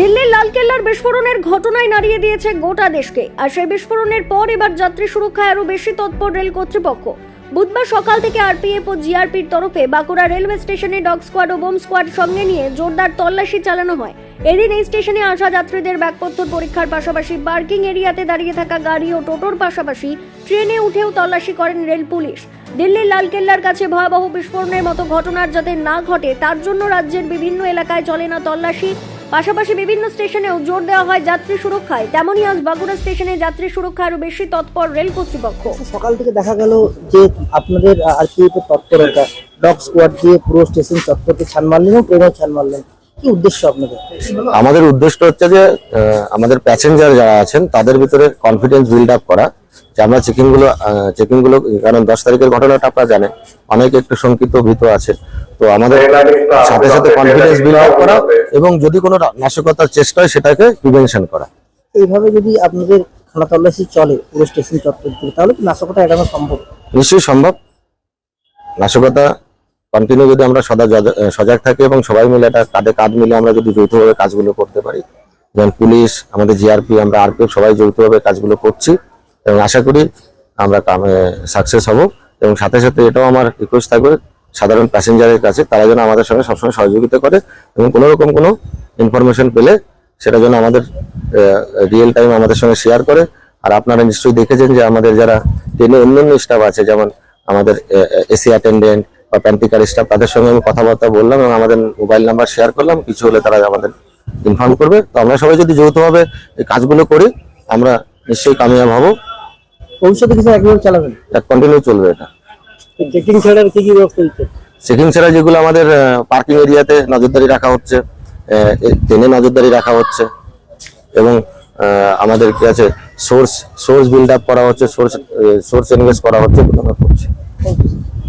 দিল্লির লালকেল্লার বিস্ফোরণের ঘটনায় নাড়িয়ে দিয়েছে গোটা দেশকে। আর সেই বিস্ফোরণের পর এবার যাত্রী সুরক্ষায় আরও বেশি তৎপর রেল কর্তৃপক্ষ। বুধবার সকাল থেকে আরপিএফ ও জিআরপির তরফে বাঁকুড়া রেলওয়ে স্টেশনে ডগ স্কোয়াড ও বোম স্কোয়াড সঙ্গে নিয়ে জোরদার তল্লাশি চালানো হয়। এদিন এই স্টেশনে আসা যাত্রীদের ব্যাগপত্র পরীক্ষার পাশাপাশি পার্কিং এরিয়াতে দাঁড়িয়ে থাকা গাড়ি ও টোটোর পাশাপাশি ট্রেনে উঠেও তল্লাশি করেন রেল পুলিশ। দিল্লির লালকেল্লার কাছে ভয়াবহ বিস্ফোরণের মতো ঘটনার যাতে না ঘটে, তার জন্য রাজ্যের বিভিন্ন এলাকায় চলে না তল্লাশি। পাশাপাশি বিভিন্ন স্টেশনেও জোর দেওয়া হয় যাত্রী সুরক্ষায়। তেমনই আজ বাঁকুড়া স্টেশনে যাত্রী সুরক্ষা আরও বেশি তৎপর রেল কর্তৃপক্ষ। সকাল থেকে দেখা গেল যে আপনাদের আর কি তৎপরতা, ডগ স্কোয়াড দিয়ে পুরো স্টেশন চত্বরকে ছান মারলেন এবং ট্রেনও ছান মারলেন। কি উদ্দেশ্য আপনাদের? আমাদের উদ্দেশ্য হচ্ছে যে আমাদের প্যাসেঞ্জার যারা আছেন তাদের ভিতরে কনফিডেন্স বিল্ড আপ করা। যে আমরা চেকিংগুলো চেকিংগুলো কারণ দশ তারিখের ঘটনাটা আপনারা জানেন অনেক একটু শঙ্কিত ভীত আছে। তো আমাদের সাথে সাথে কনফিডেন্স বিল্ড আপ করা এবং যদি কোনো নাশকতার চেষ্টা হয় সেটাকে প্রিভেনশন করা। এইভাবে যদি আপনাদের খানা তল্লাশি চলে পুরো স্টেশন চত্বর থেকে তাহলে কি নাশকতা এড়ানো সম্ভব? নিশ্চয়ই সম্ভব। নাশকতা কন্টিনিউ যদি আমরা সদা সজাগ থাকি এবং সবাই মিলে এটা কাঁধে কাঁধ মিলে আমরা যদি যৌথভাবে কাজগুলো করতে পারি, যেমন পুলিশ, আমাদের জিআরপি আমরা আরপিএফ সবাই যৌথভাবে কাজগুলো করছি এবং আশা করি আমরা সাকসেস হব এবং সাথে সাথে এটাও আমার রিকোয়েস্ট থাকবে, সাধারণ প্যাসেঞ্জারের কাছে, তারা যেন আমাদের সঙ্গে সবসময় সহযোগিতা করে এবং কোনো রকম কোনো ইনফরমেশন পেলে সেটা যেন আমাদের রিয়েল টাইম আমাদের সঙ্গে শেয়ার করে। আর আপনারা নিশ্চয়ই দেখেছেন যে আমাদের যারা ট্রেনে অন্যান্য স্টাফ আছে, যেমন আমাদের এসি অ্যাটেন্ডেন্ট বা প্যান্টিকার স্টাফ তাদের সঙ্গে আমি কথাবার্তা বললাম এবং আমাদের মোবাইল নাম্বার শেয়ার করলাম। কিছু হলে তারা আমাদের ইনফর্ম করবে। তো আমরা সবাই যদি যৌথভাবে এই কাজগুলো করি আমরা নিশ্চয়ই কামিয়াব হব। ভবিষ্যতে কিছু একভাবে চালাবেন? কন্টিনিউ চলবে এটা। চেকিং ছাড়া কি কি ব্যবস্থা দিচ্ছে চেকিং ছাড়া যেগুলো আমাদের পার্কিং এরিয়াতে নজরদারি রাখা হচ্ছে ট্রেনে নজরদারি রাখা হচ্ছে এবং আমাদের কি আছে সোর্স সোর্স বিল্ড আপ করা হচ্ছে সোর্স সোর্স ইনভেস্ট করা হচ্ছে করছি।